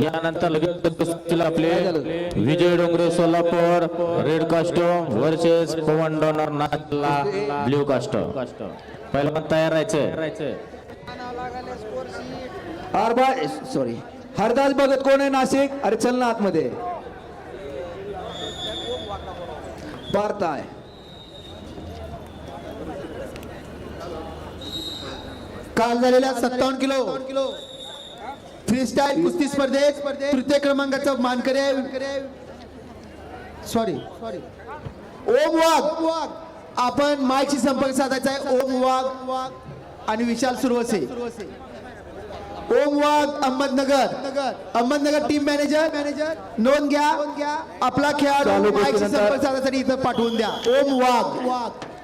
यानंतर लगेच आपले Vijay Dongre Solapur red costume versus Pawan Donar नाचला ब्ल्यू कास्टोम पहिला पण तयार राहायचंय हरबा सॉरी हरदास भगत कोण आहे नाशिक? अरे चल ना आतमध्ये. काल झालेल्या सत्तावन्न किलो. फ्रीस्टाईल कुस्ती स्पर्धेत तृतीय क्रमांकाचा मानकरी सॉरी सॉरी ओम वाघ. आपण मायची संपर्क साधायचा आहे. ओम वाघ आणि Vishal Suravase. Om Wagh Ahmednagar. Ahmednagar. Team manager manager नोंद घ्या. आपला खेळाडू मायची संपर्क साधण्यासाठी इथं पाठवून द्या. ओम वाघ. पठाण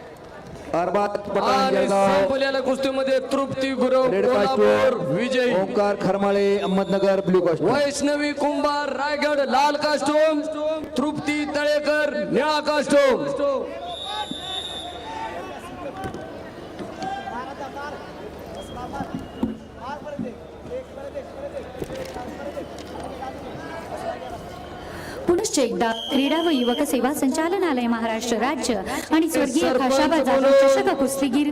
आणि जळगाव संपलेल्या कुस्तीमध्ये तृप्ती गुरव कोल्हापूर विजयी. ओंकार खरमाळे अहमदनगर ब्ल्यू कास्टोम वैष्णवी कुंभार रायगड लाल कास्टोम तृप्ती तळेकर निळा कास्टोम पुनश्च एकदा क्रीडा व युवक सेवा संचालनालय महाराष्ट्र राज्य आणि स्वर्गीय खाशाबा जाधव चषक कुस्तीगीर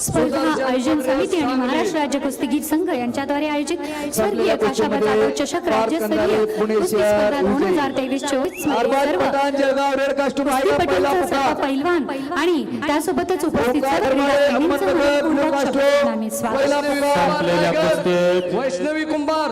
स्पर्धा आयोजन समिती आणि महाराष्ट्र राज्य कुस्तीगीर संघ यांच्याद्वारे आयोजित स्वर्गीय खाशाबा जाधव चषक राज्यस्तरीय कुस्ती स्पर्धा दोन. हजार तेवीस चोवीस सर्व पैलवान आणि त्यासोबतच उपस्थित सर्व वैष्णवी कुंभार.